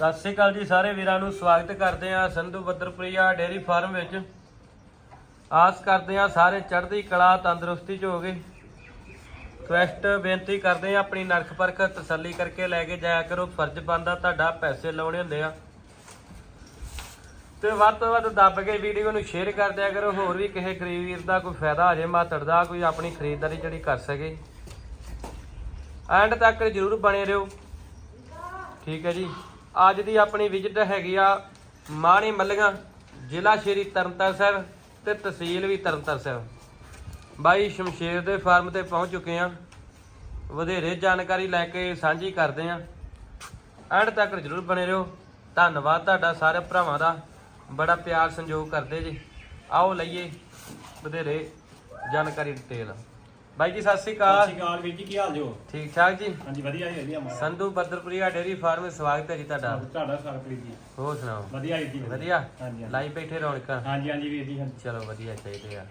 ਸਤਿ ਸ਼੍ਰੀ ਅਕਾਲ ਜੀ ਸਾਰੇ ਵੀਰਾਂ ਨੂੰ ਸਵਾਗਤ ਕਰਦੇ ਆ ਸੰਧੂ ਬੱਦਰਪ੍ਰਿਆ ਡੇਅਰੀ ਫਾਰਮ ਵਿੱਚ। ਆਸ ਕਰਦੇ ਆ ਸਾਰੇ ਚੜ੍ਹਦੀ ਕਲਾ, ਤੰਦਰੁਸਤੀ ਚ ਹੋਗੇ ਰਿਕਵੈਸਟ ਬੇਨਤੀ ਕਰਦੇ ਆ ਆਪਣੀ ਨਰਖ ਪਰਖ ਤਸੱਲੀ ਕਰਕੇ ਲੈ ਕੇ ਜਾਇਆ ਕਰੋ। ਫਰਜ਼ ਬੰਦਾ ਤੁਹਾਡਾ ਪੈਸੇ ਲਾਉਣੇ ਹੁੰਦੇ ਆ। ਤੇ ਵੱਧ ਤੋਂ ਵੱਧ ਦੱਬ ਕੇ ਵੀਡੀਓ ਨੂੰ ਸ਼ੇਅਰ ਕਰ ਦਿਆ ਕਰੋ। ਹੋਰ ਵੀ ਕਿਸੇ ਗਰੀਬ ਵੀਰ ਦਾ ਕੋਈ ਫਾਇਦਾ ਹੋ ਜੇ, ਮਾਤੜ ਦਾ, ਕੋਈ ਆਪਣੀ ਖਰੀਦਦਾਰੀ ਜਿਹੜੀ ਕਰ ਸਕੇ। ਐਂਡ ਤੱਕ ਜਰੂਰ ਬਣੇ ਰਹੋ। ਠੀਕ ਹੈ ਜੀ। ਅੱਜ ਦੀ ਆਪਣੀ ਵਿਜ਼ਿਟ ਹੈਗੀ ਆ ਮਾਣੀ ਮੱਲੀਆਂ, ਜ਼ਿਲ੍ਹਾ ਸ਼੍ਰੀ ਤਰਨਤਾਰਨ ਸਾਹਿਬ ਤੇ ਤਹਿਸੀਲ ਵੀ ਤਰਨਤਾਰਨ ਸਾਹਿਬ। ਬਾਈ ਸ਼ਮਸ਼ੇਰ ਦੇ ਫਾਰਮ ਤੇ ਪਹੁੰਚ ਚੁੱਕੇ ਆ। ਵਧੇਰੇ ਜਾਣਕਾਰੀ ਲੈ ਕੇ ਸਾਂਝੀ ਕਰਦੇ ਆ। ਐਂਡ ਤੱਕ ਜਰੂਰ ਬਣੇ ਰਹੋ। ਧੰਨਵਾਦ ਤੁਹਾਡਾ ਸਾਰੇ ਭਰਾਵਾਂ ਦਾ। ਬੜਾ ਪਿਆਰ ਸੰਯੋਗ ਕਰਦੇ ਜੀ। ਆਓ ਲਈਏ ਵਧੇਰੇ ਜਾਣਕਾਰੀ ਡਿਟੇਲ। ਬਾਈ ਜੀ ਸਤਿ ਸ੍ਰੀ ਸਤਿ ਅਕਾਲ ਸ਼੍ਰੀ ਅਕਾਲ ਵੀਰ ਜੀ ਕੀ ਹਾਲ ਜੋ ਠੀਕ ਠਾਕ ਜੀ? ਹਾਂਜੀ ਵਧੀਆ ਜੀ ਵਧੀਆ ਮਾਰਾ ਸੰਧੂ ਬੱਦਰਪੁਰੀਆ ਡੇਰੀ ਫਾਰਮ ਵਿੱਚ ਸਵਾਗਤ ਹੈ ਜੀ ਤੁਹਾਡਾ। ਤੁਹਾਡਾ ਸਰਪ੍ਰੀਤ ਜੀ। ਹੋਰ ਸੁਣਾਓ? ਵਧੀਆ ਜੀ ਵਧੀਆ। ਹਾਂਜੀ ਹਾਂਜੀ। ਲਾਈ ਬੈਠੇ ਰੌਣਕਾਂ। ਹਾਂਜੀ ਹਾਂਜੀ ਵੀਰ ਜੀ ਹਾਂਜੀ। ਚਲੋ ਵਧੀਆ ਚਾਹੀਦੇ ਆ।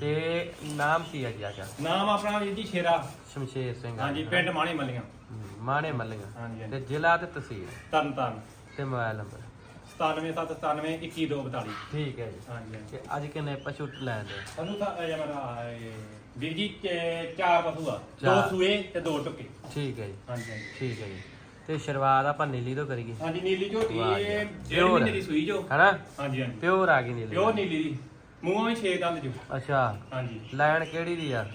ਤੇ ਨਾਮ ਕੀ ਹੈ ਜੀ ਆਜਾ ਨਾਮ ਆਪਣਾ ਵੀਰ ਜੀ ਸ਼ੇਰਾ। ਸ਼ਮਸ਼ੇਰ ਸਿੰਘ ਹਾਂਜੀ ਪਿੰਡ ਮਾਣੇ ਮੱਲੀਆਂ ਮਾਣੇ ਮੱਲੀਆਂ ਹਾਂਜੀ। ਤੇ ਹਾਂਜੀ ਜ਼ਿਲ੍ਹਾ ਤੇ ਤਹਿਸੀਲ? ਤਰਨ ਤਾਰਨ। ਤੇ ਮੋਬਾਈਲ ਨੰਬਰ? 9797 21242 ਠੀਕ ਹੈ ਜੀ। ਹਾਂਜੀ ਹਾਂਜੀ। ਤੇ ਅੱਜ ਕਿੰਨੇ ਪਸ਼ੂ ਲੈਂਦੇ ਸਾਨੂੰ ਤਾਂ ਇਹ ਮੇਰਾ ਇਹ, ਵੀਰ ਜੀ ਚ- ਚਾਰ ਪਸ਼ੂ ਆ। ਦੋ ਚਾਰ। ਸੂਏ ਤੇ ਦੋ ਟੁੱਕੇ। ਠੀਕ ਹੈ ਜੀ। ਹਾਂਜੀ ਹਾਂਜੀ। ਠੀਕ ਹੈ ਜੀ। ਤੇ ਸ਼ੁਰੂਆਤ ਆਪਾਂ ਨੀਲੀ ਤੋਂ ਕਰੀਏ। ਹਾਂਜੀ ਨੀਲੀ ਝੋਟੀ ਵਾਹ ਜੀ। ਇਹ ਡੇਢ Pure ਮਹੀਨੇ ਦੀ ਸੂਈ ਜੋ ਹੈਨਾ? ਹਾਂਜੀ ਹਾਂਜੀ। ਪਿਓਰ ਆ ਗਈ ਨੀਲੀ। ਪਿਓਰ ਨੀਲੀ ਦੀ। ਮੂੰਹਾਂ ਵਿੱਚ ਛੇ ਦੰਦ ਜੋ ਅੱਛਾ। ਹਾਂਜੀ। ਲੈਣ ਕਿਹੜੀ ਦੀ ਯਾਰ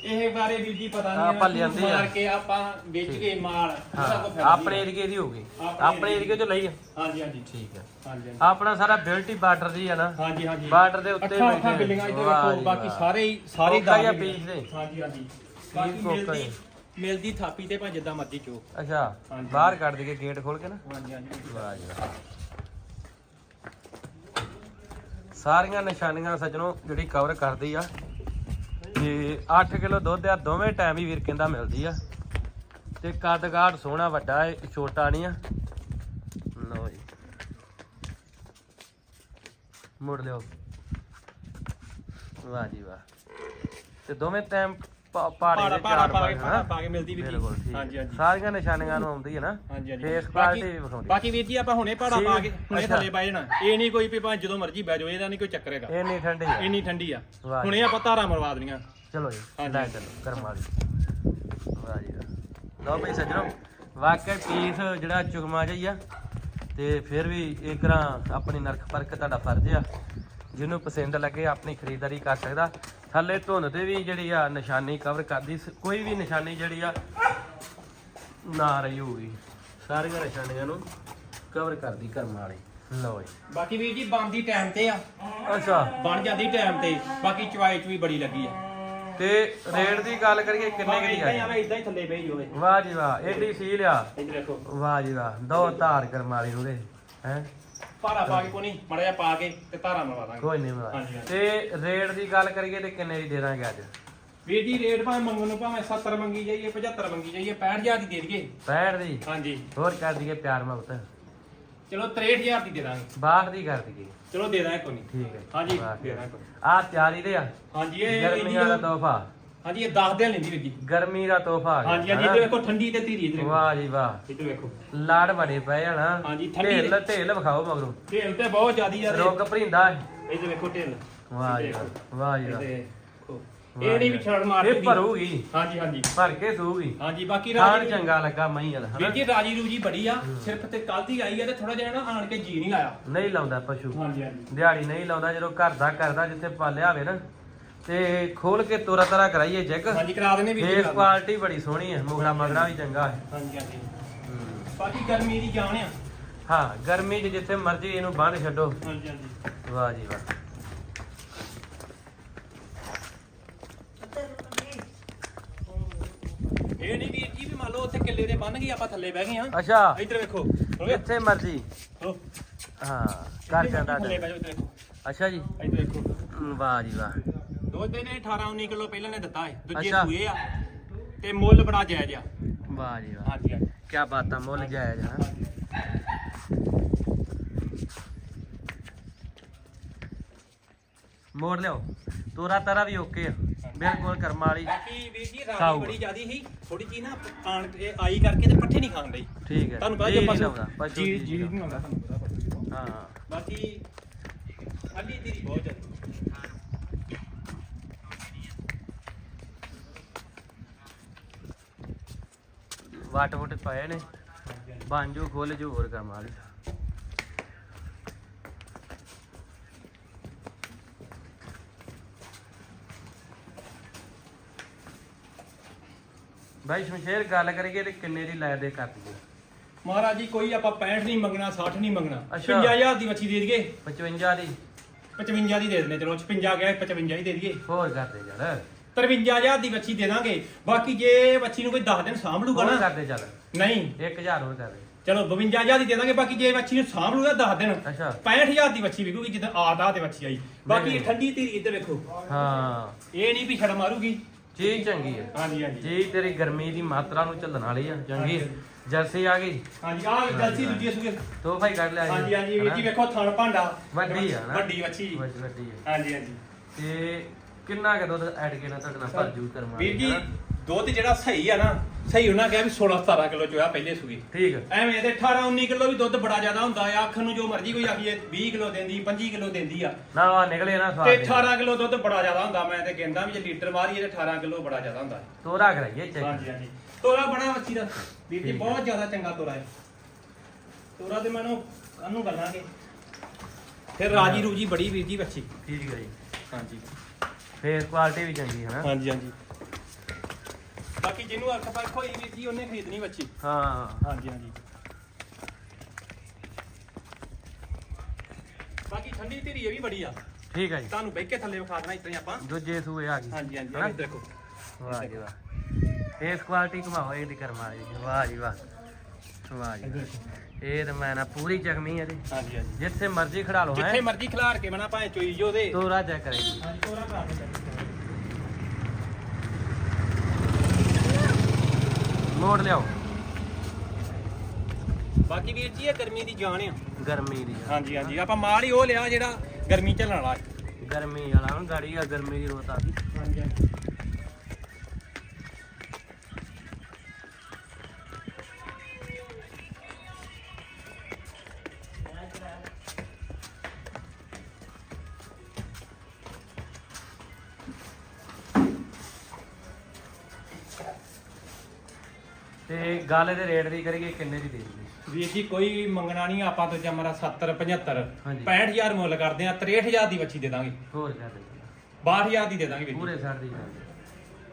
ਇਹ ਬਾਰੇ ਜੀ ਪਤਾ ਨਹੀਂ ਆਪਾਂ ਲਿਆਂਦੀ ਆ। ਮਾਰ ਕੇ ਆਪਾਂ ਵੇਚ ਕੇ ਮਾਲ ਉਹਦਾ ਕੋਈ ਹਾਂ ਫਾਇਦਾ ਆਪਣੇ ਏਰੀਏ ਦੀ ਹੋਊਗੀ ਆਪਣੇ ਆਪਣੇ ਏਰੀਏ ਚੋਂ ਲਈ ਆ? ਹਾਂਜੀ ਹਾਂਜੀ ਠੀਕ ਹੈ ਹਾਂਜੀ ਹਾਂਜੀ। ਆਪਣਾ ਸਾਰਾ ਬਿਲਟੀ ਬਾਰਡਰ ਦੀ ਆ ਨਾ ਹਾਂਜੀ ਹਾਂਜੀ ਬਾਰਡਰ ਦੇ ਉੱਤੇ ਬੈਠੇ। ਵਾਹ ਵੇਖੋ ਜੀ ਬਾਕੀ ਵਾਹ। ਸਾਰੇ ਹੀ ਸਾਰੇ ਕੋਕਾ ਜਾਂ ਦਾਗ ਪੀਸ ਦੇ? ਹਾਂਜੀ ਹਾਂਜੀ ਬਾਕੀ ਕੋਕਾ ਮਿਲਦੀ ਹੀ। ਮਿਲਦੀ ਥਾਪੀ ਤੇ ਭਾਵੇਂ ਜਿੱਦਾਂ ਮਰਜ਼ੀ ਚੋ ਅੱਛਾ ਹਾਂਜੀ। ਬਾਹਰ ਕੱਢ ਦਈਏ ਗੇਟ ਖੋਲ ਕੇ ਨਾ ਹਾਂਜੀ ਹਾਂਜੀ ਵਾਹ ਜੀ ਵਾਹ। ਸਾਰੀਆਂ ਨਿਸ਼ਾਨੀਆਂ ਸੱਜਣੋ ਜਿਹੜੀ ਕਵਰ ਕਰਦੀ ਆ ਤੇ 8 ਕਿਲੋ ਦੁੱਧ ਆ, ਦੋਵੇਂ ਟਾਈਮ ਹੀ ਵੀਰ ਕਹਿੰਦਾ ਮਿਲਦੀ ਆ। ਤੇ ਕੱਦਗਾੜ ਸੋਹਣਾ ਵੱਡਾ ਏ, ਛੋਟਾ ਨਹੀਂ ਆ। ਲਓ ਜੀ। ਮੁੜ ਲਿਓ। ਵਾਹ ਜੀ ਵਾਹ। ਤੇ ਦੋਵੇਂ ਟਾਈਮ ਪਾੜੇ ਪਾੜਾ ਦੇ ਪਾੜਾ ਚਾਰ ਪਾ ਕੇ ਪਾੜਾ? ਪਾ ਕੇ ਮਿਲਦੀ ਵੀ ਬਿਲਕੁਲ ਜੀ ਠੀਕ। ਹਾਂਜੀ ਹਾਂਜੀ। ਸਾਰੀਆਂ ਨਿਸ਼ਾਨੀਆਂ ਨੂੰ ਆਉਂਦੀ ਹੈ ਨਾ। ਹਾਂਜੀ ਹਾਂਜੀ ਫੇਸ ਬਾਕੀ ਕੁਆਲਿਟੀ ਵੀ ਵਿਖਾਉਂਦੀ ਬਾਕੀ ਵੀਰ ਜੀ ਆਪਾਂ ਹੁਣੇ ਪਾੜਾ ਪਾ ਕੇ ਹੁਣੇ ਅੱਛਾ। ਥੱਲੇ ਬਹਿ ਜਾਣਾ। ਇਹ ਨਹੀਂ ਕੋਈ ਵੀ ਭਾਵੇਂ ਜਦੋਂ ਮਰਜ਼ੀ ਬਹਿ ਜਾਓ ਇਹਦਾ ਨਹੀਂ ਕੋਈ ਚੱਕਰ ਹੈਗਾ। ਇਹ ਨਹੀਂ ਠੰਡੀ ਆ। ਇੰਨੀ ਠੰਡੀ ਆ। ਵਾਹ। ਹੁਣੇ ਆਪਾਂ ਧਾਰਾਂ ਮਰਵਾ ਦੇਣੀਆਂ। ਚਲੋ ਜੀ ਹਾਂਜੀ। ਲੈ ਚਲੋ ਕਰਮ ਵਾਲੀ। ਵਾਹ ਜੀ ਵਾਹ। ਲਓ ਬਈ ਸੱਜਣੋ ਵਾਕਿਆ ਪੀਸ ਜਿਹੜਾ ਚੁਗਮਾ ਜਾਈ ਆ। ਤੇ ਫਿਰ ਵੀ ਇੱਕ ਤਰ੍ਹਾਂ ਆਪਣੀ ਨਰਖ ਪਰਖ ਤੁਹਾਡਾ ਫਰਜ਼ ਆ। ਜਿਹਨੂੰ ਪਸੰਦ ਲੱਗੇ ਆਪਣੀ ਖਰੀਦਦਾਰੀ ਕਰ ਸਕਦਾ। ਥੱਲੇ ਧੁੰਨ ਤੇ ਵੀ ਜਿਹੜੀ ਆ ਨਿਸ਼ਾਨੀ ਕਵਰ ਕਰਦੀ ਕੋਈ ਵੀ ਨਿਸ਼ਾਨੀ ਜਿਹੜੀ ਆ ਨਾ ਰਹੀ ਹੋਊਗੀ। ਸਾਰੀਆਂ ਨਿਸ਼ਾਨੀਆਂ ਨੂੰ ਕਵਰ ਕਰਦੀ ਕਰਮ ਵਾਲੀ। ਲਓ ਜੀ। ਬਾਕੀ ਵੀਰ ਜੀ ਬੰਦੀ ਟਾਈਮ ਤੇ ਆ। ਅੱਛਾ। ਬਣ ਜਾਂਦੀ ਟਾਈਮ ਤੇ। ਬਾਕੀ ਚਵਾਈ ਚ ਵੀ ਬੜੀ ਲੱਗੀ ਆ। ਤੇ ਰੇਟ ਦੀ ਗੱਲ ਕਰੀਏ ਕਿੰਨੇ ਕੁ ਦੀ ਇਦਾਂ ਹੀ ਆ ਇਦਾਂ ਹੀ ਥੱਲੇ ਬਹਿ ਜਾਓਵੇ ਵਾਹ ਜੀ ਵਾਹ ਏਡੀ ਸੀਲ ਆ। ਵਾਹ ਜੀ ਵਾਹ ਦੋ ਧਾਰ ਕਰਮ ਵਾਲੀ ਉਹਦੇ ਹੈ? ਭਾਰਾ ਪਾ ਕੇ ਕੋਣੀ ਮੜਾ ਜਾ ਪਾ ਕੇ ਤੇ ਧਾਰਾ ਮਰਵਾ ਦਾਂਗੇ। ਕੋਈ ਨਹੀਂ ਹਾਂਜੀ, ਹਾਂਜੀ। ਤੇ ਰੇਟ ਦੀ ਗੱਲ ਕਰੀਏ ਤੇ ਕਿੰਨੇ ਦੀ ਦੇ ਦਾਂਗੇ ਅੱਜ? ਵੀਰ ਜੀ ਰੇਟ ਭਾਵੇਂ ਮੰਗਣ ਨੂੰ ਭਾਵੇਂ 70 ਮੰਗੀ ਜਾਈਏ 75 ਮੰਗੀ ਜਾਈਏ 65000 ਦੀ ਦੇ ਦਈਏ। 65 ਦੀ? ਹਾਂਜੀ। ਹੋਰ ਕਰ ਦਈਏ ਪਿਆਰ ਮੁਹੱਬਤ। ਚਲੋ 63000 ਦੀ ਦੇ ਦਾਂਗੇ। 62 ਦੀ ਕਰ ਦਈਏ। ਚਲੋ ਦੇ ਦਾਂਗੇ ਕੋਈ ਠੀਕ ਹੈ। ਹਾਂਜੀ। ਦੇ ਦਾਂਗੇ ਕੋਈ ਆ ਤਿਆਰੀ ਦੇ ਆ। ਹਾਂਜੀ ਇਹ ਗਰਮੀਆਂ ਦਾ ਤੋਹਫਾ। ਹਾਂਜੀ ਇਹ 10 ਦਿਨ ਲੈਂਦੀ ਵੀਰ ਜੀ। ਗਰਮੀ ਦਾ ਤੋਹਫਾ ਆ ਗਿਆ, ਹਾਂਜੀ ਹਾਂਜੀ ਹਨਾ? ਇੱਧਰ ਵੇਖੋ ਠੰਡੀ ਤੇ ਧੀਰੀ ਇੱਧਰ ਵੇਖੋ। ਵਾਹ ਜੀ ਵਾਹ। ਇੱਧਰ ਵੇਖੋ। ਲਾੜ ਬੜੇ ਪਏ ਹਨਾ ਹਾਂਜੀ, ਠੰਡੀ ਢੇਲ ਢੇਲ ਵਿਖਾਓ ਮਗਰੋਂ। ਢੇਲ ਤੇ ਬਹੁਤ ਜ਼ਿਆਦੀ ਆ ਰੋਗ ਭਰਿੰਦਾ ਹੈ। ਇੱਧਰ ਵੇਖੋ ਢੇਲ। ਵਾਹ ਜੀ ਵਾਹ, ਵਾਹ ਜੀ ਵਾਹ। ਵੇਖੋ। ਵਾਹ ਇਹ ਨਹੀਂ ਜੀ ਵੀ ਛੜ ਮਾਰ ਇਹ ਭਰੂਗੀ। ਹਾਂਜੀ ਹਾਂਜੀ। ਭਰ ਕੇ ਸੂਗੀ। ਹਾਂਜੀ ਬਾਕੀ ਰਾਜੀ ਚੰਗਾ ਲੱਗਾ ਮਹੀਂ ਵਾਲਾ ਵੀਰ ਹਨਾ? ਜੀ ਰਾਜੀ ਰੂਜੀ ਬੜੀ ਆ। ਸਿਰਫ ਤੇ ਕੱਲ ਦੀ ਆਈ ਆ ਤੇ ਥੋੜਾ ਜਿਹਾ ਨਾ ਆਣ ਕੇ ਜੀ ਨਹੀਂ ਲਾਇਆ। ਨਹੀਂ ਲਾਉਂਦਾ ਪਸ਼ੂ। ਹਾਂਜੀ ਹਾਂਜੀ। ਦਿਹਾੜੀ ਨਹੀਂ ਲਾਉਂਦਾ ਜਦੋਂ ਘਰ ਦਾ ਕਰਦਾ ਜਿੱਥੇ ਪਾਲਿਆ ਹੋਵੇ ਨਾ ਤੇ ਖੋਲ ਕੇ ਤੋਰਾ ਤਰਾ ਕਰਾਈਏ ਚੈੱਕ। ਹਾਂਜੀ ਕਰਾ ਦੇਣੇ ਜੀ ਫੇਸ। ਕੁਆਲਿਟੀ ਬੜੀ ਸੋਹਣੀ ਹੈ ਮੁਗਲਾ ਮਗੜਾ ਵੀ ਚੰਗਾ ਹੈ। ਹਾਂਜੀ ਹਾਂਜੀ। ਬਾਕੀ ਗਰਮੀ ਦੀ ਜਾਨ ਆ। ਹਾਂ ਗਰਮੀ 'ਚ ਜਿੱਥੇ ਮਰਜ਼ੀ ਇਹਨੂੰ ਬੰਨ ਛੱਡੋ। ਹਾਂਜੀ ਹਾਂਜੀ। ਵਾਹ ਜੀ ਵਾਹ। ਇਹ ਨਹੀਂ ਵੀਰ ਜੀ ਵੀ ਮੰਨ ਲਓ ਉੱਥੇ ਕਿੱਲੇ ਦੇ ਬੰਨ ਗਈ ਆਪਾਂ ਥੱਲੇ ਬਹਿ ਗਏ ਆ ਅੱਛਾ। ਇੱਧਰ ਵੇਖੋ ਜਿੱਥੇ ਮਰਜ਼ੀ। ਹਾਂ। ਕਰ ਜਾਂਦਾ ਥੱਲੇ ਬਹਿ ਜਾਓ ਇੱਧਰ ਵੇਖੋ। ਅੱਛਾ ਜੀ। ਇੱਧਰ ਵੇਖੋ। ਵਾਹ ਜੀ ਵਾਹ। ਦੁੱਧ ਇਹਨੇ 18 19 ਕਿਲੋ ਪਹਿਲਾਂ ਨੇ ਦਿੱਤਾ ਹੈ ਦੂਜੇ ਅੱਛਾ। ਸੂਏ ਆ। ਤੇ ਮੁੱਲ ਬੜਾ ਜਾਇਜ਼ ਆ। ਵਾਹ ਜੀ ਵਾਹ। ਹਾਂਜੀ ਹਾਂਜੀ। ਕੀ ਬਾਤਾਂ ਮੁੱਲ ਜਾਇਜ਼ ਹਾਂ ਮੋੜ ਲਿਓ ਤੋਰਾ ਤਾਰਾ ਵੀ ਓਕੇ ਆ। ਬਿਲਕੁਲ ਕਰਮ ਵਾਲੀ। ਬਾਕੀ ਵੀਰ ਜੀ। ਰਾਣੀ ਬੜੀ ਜ਼ਿਆਦੀ ਸੀ ਥੋੜੀ ਜੀ ਨਾ ਆਣ ਇਹ ਆਈ ਕਰਕੇ ਤੇ ਪੱਠੇ ਨਹੀਂ ਖਾਣ ਡਈ। ਠੀਕ ਹੈ। ਤੁਹਾਨੂੰ ਪਤਾ ਜੀ ਜੇ ਨਹੀਂ ਪਸ਼ੂ ਲਾਉਂਦਾ ਪਸ਼ੂ ਜੀ ਜੀ ਨਹੀਂ ਨਹੀਂ ਆਉਂਦਾ ਤੁਹਾਨੂੰ ਪਤਾ ਪਸ਼ੂ ਦੀ ਹਾਂ। ਬਾਕੀ ਖਾਲੀ ਤੇਰੀ ਬਹੁਤ ਜ਼ਿਆਦਾ। ਵਾਟ ਵੁੱਟ ਪਏ ਨੇ। ਬਾਂਜੂ ਖੋਲ ਜੂ ਹੋਰ ਕਰਮ ਵਾਲੀ ਭਾਈ ਸ਼ਮਸ਼ੇਰ ਗੱਲ ਕਰੀਏ ਤੇ ਕਿੰਨੇ ਦੀ ਲੈ ਦੇ ਕਰ ਦਈਏ? ਮਹਾਰਾਜ ਜੀ ਕੋਈ ਆਪਾਂ 65 ਨਹੀਂ ਮੰਗਣਾ 60 ਨਹੀਂ ਮੰਗਣਾ। ਅੱਛਾ। 55000 ਦੀ ਮੱਛੀ ਦੇ ਦਈਏ। 55 ਦੀ। 55 ਦੀ ਦੇ ਦਿੰਦੇ ਚਲੋ 56 ਗਿਆ 55 ਹੀ ਦੇ ਦਈਏ। ਹੋਰ ਕਰ ਦੇ ਚੱਲ 53000 ਦੀ ਮੱਛੀ ਦੇ ਦਾਂਗੇ। ਬਾਕੀ ਜੇ ਮੱਛੀ ਨੂੰ ਕੋਈ 10 ਦਿਨ ਸਾਂਭ ਲੂਗਾ ਹੋਰ ਨਾ ਕਰ ਦੇ ਚੱਲ। ਨਹੀਂ। 1000 ਹੋਰ ਕਰ ਦੇ। ਚਲੋ 52000 ਦੀ ਦੇ ਦਾਂਗੇ ਬਾਕੀ ਜੇ ਮੱਛੀ ਨੂੰ ਸਾਂਭ ਲੂਗਾ 10 ਦਿਨ ਅੱਛਾ। 65000 ਦੀ ਮੱਛੀ ਵਿਕੂਗੀ ਜਿੱਦਾਂ ਆਦਾ ਤੇ ਮੱਛੀ ਆਈ। ਬਾਕੀ ਇਹ ਠੰਡੀ ਧੀਰੀ ਇੱਧਰ ਵੇਖੋ। ਹਾਂ। ਇਹ ਨਹੀਂ ਵੀ ਛੜ ਮਾਰੂਗੀ। ਚੀਜ਼ ਚੰਗੀ ਹੈ। ਹਾਂਜੀ ਹਾਂਜੀ। ਜੀ ਤੇਰੀ ਗਰਮੀ ਦੀ ਮਾਤਰਾ ਨੂੰ ਝੱਲਣ ਵਾਲੀ ਆ। ਚੰਗੀ। ਜਰਸੀ ਆ ਗਈ। ਹਾਂਜੀ ਆਹ ਜਲਸੀ ਦੂਜੀ ਸੁਗੇ ਤੋ ਭਾਈ ਕੱਢ ਲਿਆ ਜੀ। ਹਾਂਜੀ ਹਾਂਜੀ ਵੀਰ ਜੀ ਹਨਾ? ਵੇਖੋ ਥਣ ਭਾਂਡਾ। ਵੱਡੀ ਆ ਨਾ ਵੱਡੀ ਮੱਛੀ ਵੱਡੀ ਵੱਡੀ ਹੈ ਹਾਂਜੀ ਹਾਂਜੀ। ਤੇ ਕਿੰਨਾ ਕੁ ਦੁੱਧ ਐਡ ਕੇ ਨਾ ਤੁਹਾਡੇ ਨਾਲ ਭਰ ਜੂ ਕਰਮਾ ਵੀਰ ਜੀ ਦੁੱਧ ਜਿਹੜਾ ਸਹੀ ਆ ਨਾ ਸਹੀ ਉਹਨਾਂ ਕਿਹਾ ਵੀ 16 17 ਕਿਲੋ ਚੋਇਆ ਪਹਿਲੇ ਸੂਏ ਠੀਕ ਹੈ ਐਵੇਂ ਇਹਦੇ 18 19 ਕਿਲੋ ਵੀ ਦੁੱਧ ਬੜਾ ਜ਼ਿਆਦਾ ਹੁੰਦਾ ਆ ਅੱਖ ਨੂੰ ਜੋ ਮਰਜ਼ੀ ਕੋਈ ਆਖੀਏ 20 ਕਿਲੋ ਦਿੰਦੀ 25 ਕਿਲੋ ਦਿੰਦੀ ਆ। ਨਾ ਆ ਨਿਕਲੇ ਨਾ ਤੇ ਸਵਾਦ ਦੇ। 18 ਕਿਲੋ ਦੁੱਧ ਬੜਾ ਜ਼ਿਆਦਾ ਹੁੰਦਾ ਮੈਂ ਤੇ ਕਹਿੰਦਾ ਵੀ ਜੇ ਲੀਟਰ ਮਾਰੀਏ ਤੇ 18 ਕਿਲੋ ਬੜਾ ਜ਼ਿਆਦਾ ਹੁੰਦਾ। ਤੋਰਾ ਕਰਾਈਏ ਚੈੱਕ। ਹਾਂਜੀ ਹਾਂਜੀ। ਤੋਰਾ ਬੜਾ ਮੱਛੀ ਦਾ। ਵੀਰ ਜੀ ਠੀਕ ਬਹੁਤ ਜ਼ਿਆਦਾ ਚੰਗਾ ਤੋਰਾ ਹੈ। ਤੋਰਾ ਤੇ ਮੈਨੂੰ ਕਾਨੂੰ ਗੱਲਾਂਗੇ ਫਿਰ ਰਾਜੀ ਰੂਜੀ ਬੜੀ ਵੀਰ ਜੀ ਬੱਚੀ। ਠੀਕ ਹੈ ਜੀ। ਹਾਂਜੀ। ਫੇਸ ਕੁਆਲਿਟੀ ਵੀ ਚੰਗੀ ਹੈ ਨਾ। ਹਾਂਜੀ ਹਾਂਜੀ। ਬਾਕੀ ਜਿਹਨੂੰ ਅੱਖ ਪੱਖ ਹੋਈ ਵੀਰ ਜੀ ਉਹਨੇ ਖਰੀਦਣੀ ਬੱਚੀ। ਹਾਂ। ਹਾਂਜੀ ਹਾਂਜੀ। ਬਾਕੀ ਠੰਡੀ ਧੀਰੀ ਇਹ ਵੀ ਬੜੀ ਆ। ਠੀਕ ਹੈ ਜੀ। ਤੁਹਾਨੂੰ ਬਹਿ ਕੇ ਥੱਲੇ ਵਿਖਾ ਦੇਣਾ ਹੀ ਆਪਾਂ। ਦੂਜੇ ਸੂਏ ਆ ਗਈ। ਹਾਂਜੀ ਹਾਂਜੀ? ਇਹ ਦੇਖੋ। ਵਾਹ ਜੀ ਵਾਹ। ਫੇਸ ਕੁਆਲਿਟੀ ਘਮਾਓ ਇਹਦੀ ਕਰਮਾ ਦੀ ਵਾਹ ਜੀ ਵਾਹ। ਵਾਹ ਜੀ। ਇਹ ਤਾਂ ਮੈਂ ਨਾ ਪੂਰੀ ਜ਼ਖਮੀ ਹੈ ਜੀ। ਹਾਂਜੀ ਹਾਂਜੀ। ਜਿੱਥੇ ਮਰਜ਼ੀ ਖੜਾ ਲਓ ਜਿੱਥੇ ਹੈ। ਮਰਜ਼ੀ ਖਿਲਾਰ ਕੇ ਬਣਾ ਭਾਵੇਂ ਚੋਈ ਜੋ ਦੇ ਤੋਰਾ ਚੈੱਕ ਕਰੇਗੀ ਹਾਂਜੀ ਤੋਰਾ ਕਰਾ ਦੇ ਮੋੜ ਲਿਆਓ। ਬਾਕੀ ਵੀਰ ਜੀ ਇਹ ਗਰਮੀ ਦੀ ਜਾਨ ਆ। ਗਰਮੀ ਦੀ। ਹਾਂਜੀ ਹਾਂਜੀ। ਆਪਾਂ ਮਾਲ ਹੀ ਉਹ ਲਿਆ ਜਿਹੜਾ ਗਰਮੀ ਝੱਲਣ ਵਾਲਾ। ਗਰਮੀ ਵਾਲਾ ਹੁਣ ਗਾੜੀ ਆ ਗਰਮੀ ਦੀ ਰੋਤ ਆ ਗਈ। ਹਾਂਜੀ ਹਾਂਜੀ। ਤੇ ਗੱਲ ਦੇ ਰੇਟ ਦੀ ਕਰੀਏ ਕਿੰਨੇ ਦੀ ਦੇ ਦਿੰਦੇ? ਵੀਰ ਜੀ ਕੋਈ ਮੰਗਣਾ ਨਹੀਂ ਆਪਾਂ ਤੋਂ ਜਮਰਾ 70 75 ਹਾਂਜੀ। 65000 ਮੁੱਲ ਕਰਦੇ ਆ 63000 ਦੀ ਬੱਚੀ ਦੇ ਦਾਂਗੇ। ਹੋਰ ਦੇ 62000 ਦੀ ਦੇ ਦਾਂਗੇ ਵੀਰ ਜੀ। ਪੂਰੇ ਸਾਰ ਦੀ ਗੱਲ।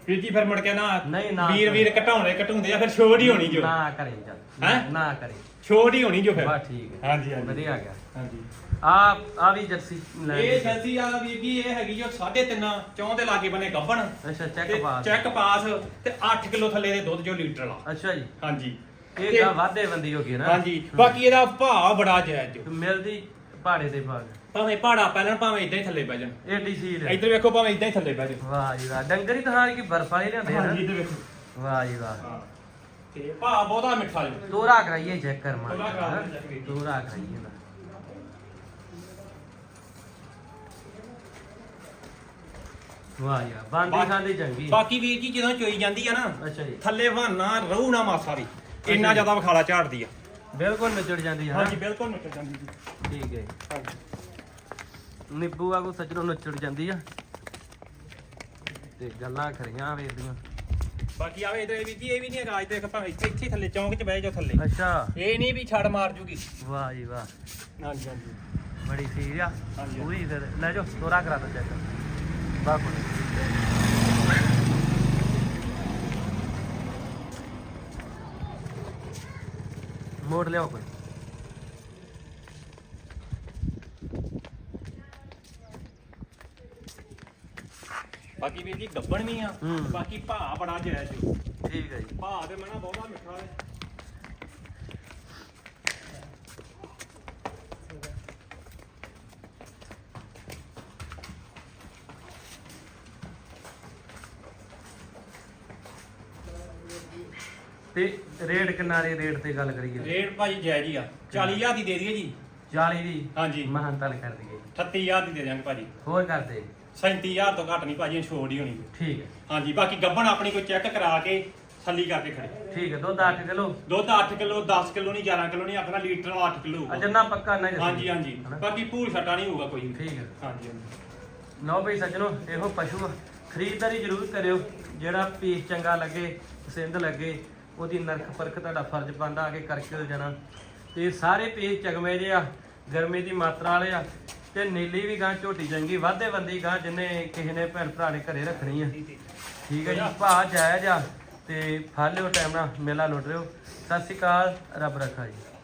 ਵੀਰ ਜੀ ਫਿਰ ਮੁੜ ਕੇ ਨਾ ਨਹੀਂ, ਨਾ ਵੀਰ। ਵੀਰ ਘਟਾਉਣੇ ਘਟਾਉਂਦੇ ਆ ਫਿਰ ਛੋੜ ਹੀ ਹੋਣੀ ਜੋ। ਨਾ ਕਰੇ ਚੱਲ ਹੈਂ? ਨਾ ਕਰੇ। ਛੋੜ ਹੀ ਹੋਣੀ ਜੋ ਫਿਰ। ਬਸ ਠੀਕ ਹੈ। ਹਾਂਜੀ ਹਾਂਜੀ। ਵਧੀਆ ਗਿਆ। ਹਾਂਜੀ। ਆ ਆ ਵੀ ਜਰਸੀ ਲੈ ਇਹ ਲਈ। ਜਲਦੀ ਆ ਵੀਰ ਜੀ ਇਹ ਹੈਗੀ ਜੋ 3.5 ਚੌਂ ਦੇ ਲਾਗੇ ਬਨੇ ਗੱਬਣ। ਅੱਛਾ ਚੈੱਕ ਤੇ ਪਾ ਚੈੱਕ ਪਾਸ ਤੇ 8 ਕਿਲੋ ਥੱਲੇ ਦੇ ਦੁੱਧ ਜੋ ਲੀਟਰ ਵਾਲਾ ਅੱਛਾ ਜੀ। ਹਾਂਜੀ। ਇਹ ਤੇ- ਤਾਂ ਵਾਧੇ ਬੰਦੀ ਹੋ ਗਈ ਨਾ। ਹਾਂਜੀ। ਬਾਕੀ ਇਹਦਾ ਭਾਅ ਬੜਾ ਜਾਇਜ਼ ਜੋ। ਮਿਲਦੀ ਪਹਾੜੇ ਦੇ ਭਾਗ ਭਾਵੇਂ ਪਹਾੜਾ ਪੈਣ ਭਾਵੇਂ ਇਦਾਂ ਹੀ ਥੱਲੇ ਪੈ ਜਾਣ। ਏਡੀ ਸੀਲ ਇੱਧਰ ਵੇਖੋ ਭਾਵੇਂ ਇਦਾਂ ਹੀ ਥੱਲੇ ਪੈ ਜਾਣ। ਵਾਹ ਜੀ ਵਾਹ। ਡੰਗਰ ਹੀ ਤਾਂ ਹਾਰ ਕੀ ਬਰਫ ਵਾਲੇ ਲਿਆਂਦੇ ਆ ਨਾ। ਇੱਧਰ ਵੇਖੋ। ਵਾਹ ਜੀ ਵਾਹ। ਹਾਂ। ਤੇ ਭਾਅ ਬਹੁਤਾ ਮਿੱਠਾ ਜੋ। ਤੋਰਾ ਕਰਾਈਏ ਚੈੱਕ ਕਰ ਮਾਰ ਤੋਰਾ। ਤੋਰਾ ਕਰਾਈਏ ਨਾ ਵਾਹ ਯਾਰ ਬਾਂਦੀ ਬਾਕੀ- ਖਾਂਦੀ ਚੰਗੀ ਬਾਕੀ ਵੀਰ ਜੀ ਜਦੋਂ ਚੋਈ ਜਾਂਦੀ ਆ ਨਾ ਅੱਛਾ ਜੀ। ਥੱਲੇ ਬਹਾਨਾ ਰਹੂ ਨਾ ਮਾਸਾ ਵੀ। ਇੰਨਾ ਜੀ। ਜ਼ਿਆਦਾ ਵਿਖਾਲਾ ਝਾੜਦੀ ਆ। ਬਿਲਕੁਲ ਨਿਚੜ ਜਾਂਦੀ ਹੈ ਹਾਂਜੀ ਬਿਲਕੁਲ ਨਿਕਲ ਜਾਂਦੀ ਜੀ। ਠੀਕ ਹੈ। ਹਾਂਜੀ। ਨਿੱਬੂ ਵਾਂਗੂ ਸੱਜਣੋਂ ਨੱਚੜ ਜਾਂਦੀ ਆ। ਤੇ ਗੱਲਾਂ ਖਰੀਆਂ ਬਾਕੀ ਆਵੇ ਇਧਰ ਵੀਰ ਜੀ ਇਹ ਵੀ ਨਹੀਂ ਹੈਗਾ ਅੱਜ ਤੱਕ ਭਾਵੇਂ ਇੱਥੇ ਇੱਥੇ ਥੱਲੇ ਚੌਂਕ 'ਚ ਬਹਿ ਜਾਓ ਥੱਲੇ। ਅੱਛਾ। ਇਹ ਨਹੀਂ ਵੀ ਛੜ ਮਾਰ ਜੂਗੀ। ਵਾਹ ਜੀ ਵਾਹ। ਹਾਂਜੀ ਹਾਂਜੀ। ਬੜੀ ਸੀਰ ਆ ਹਾਂਜੀ। ਪੂਰੀ ਫਿਰ ਲੈ ਜਾਓ ਤੋਰਾ ਕਰਾ ਦੋ ਚੈੱਕ। ਬਾਪੂ ਮੋੜ ਲਿਆਓ ਕੋਈ। ਬਾਕੀ ਵੀਰ ਜੀ ਗੱਬਣ ਵੀ ਆ। ਬਾਕੀ ਭਾਅ ਬੜਾ ਜਾਇਜ਼ ਜੀ ਠੀਕ ਹੈ ਜੀ। ਭਾਅ ਤੇ ਮਨਾ ਬਹੁਤਾ ਮਿੱਠਾ ਹੈ ਤੇ ਰੇਟ ਕਿੰਨਾ ਰੇ ਰੇਟ ਤੇ ਗੱਲ ਕਰੀਏ? ਰੇਟ ਭਾਜੀ ਜਾਇਜ਼ ਹੀ ਆ। 40000 ਦੀ ਦੇ ਦਈਏ ਜੀ। 40 ਦੀ? ਹਾਂਜੀ। ਮਹਾਨਤਲ ਕਰ ਦਈਏ। 38000 ਦੀ ਦੇ ਦਿਆਂਗੇ ਭਾਜੀ। ਹੋਰ ਕਰ ਦੇ। 37000 ਤੋਂ ਘੱਟ ਨਹੀਂ ਭਾਜੀ ਛੋੜ ਹੀ ਹੋਣੀ। ਠੀਕ ਹੈ। ਹਾਂਜੀ ਬਾਕੀ ਗੱਬਣ ਆਪਣੀ ਕੋਈ ਚੈੱਕ ਕਰਾ ਕੇ ਥੱਲੀ ਕਰਕੇ ਖੜੇ। ਠੀਕ ਹੈ ਦੁੱਧ 8 ਕਿਲੋ? ਦੁੱਧ 8 ਕਿਲੋ 10 ਕਿਲੋ ਨਹੀਂ 11 ਕਿਲੋ ਨਹੀਂ ਆਪਣਾ ਲੀਟਰ 8 ਕਿਲੋ ਅਜੰਨਾ ਪੱਕਾ ਨਾ ਹਾਂਜੀ ਹਾਂਜੀ? ਬਾਕੀ ਭੂਲ ਛਟਾ ਨਹੀਂ ਹੋਊਗਾ ਕੋਈ। ਠੀਕ ਹੈ। ਹਾਂਜੀ ਹਾਂਜੀ। ਲਓ ਬਈ ਸੱਜਣੋ ਇਹੋ ਪਸ਼ੂ। ਖਰੀਦਦਾਰੀ ਜ਼ਰੂਰ ਕਰਿਓ। ਜਿਹੜਾ ਪੀਸ ਚੰਗਾ ਲੱਗੇ ਪਸੰਦ ਲੱਗੇ ਉਹਦੀ ਨਰਖ ਪਰਖ ਤੁਹਾਡਾ ਫਰਜ਼ ਬਣਦਾ, ਆ ਕੇ ਕਰਕੇ ਉਹ ਜਾਣਾ। ਤੇ ਸਾਰੇ ਪੀਸ ਚਗਮੇ ਜੇ ਆ, ਗਰਮੀ ਦੀ ਮਾਤਰਾ ਵਾਲੇ ਆ, ਤੇ ਨੀਲੀ ਵੀ ਗਾਂ ਝੋਟੀ ਚੰਗੀ, ਵਾਧੇ ਬੰਦੀ ਗਾਂ ਜਿੰਨੇ ਕਿਸੇ ਨੇ ਭੈਣ ਭਰਾ ਨੇ ਘਰੇ ਰੱਖਣੀ ਆ। ਠੀਕ ਹੈ ਜੀ ਭਾ ਜਾਇਜ਼ ਜਾ ਤੇ ਫੜ ਲਿਓ ਟਾਈਮ ਨਾਲ, ਮੇਲਾ ਲੁੱਟ ਰਿਓ ਸਤਿ ਸ਼੍ਰੀ ਅਕਾਲ, ਰੱਬ ਰੱਖਾ ਜੀ।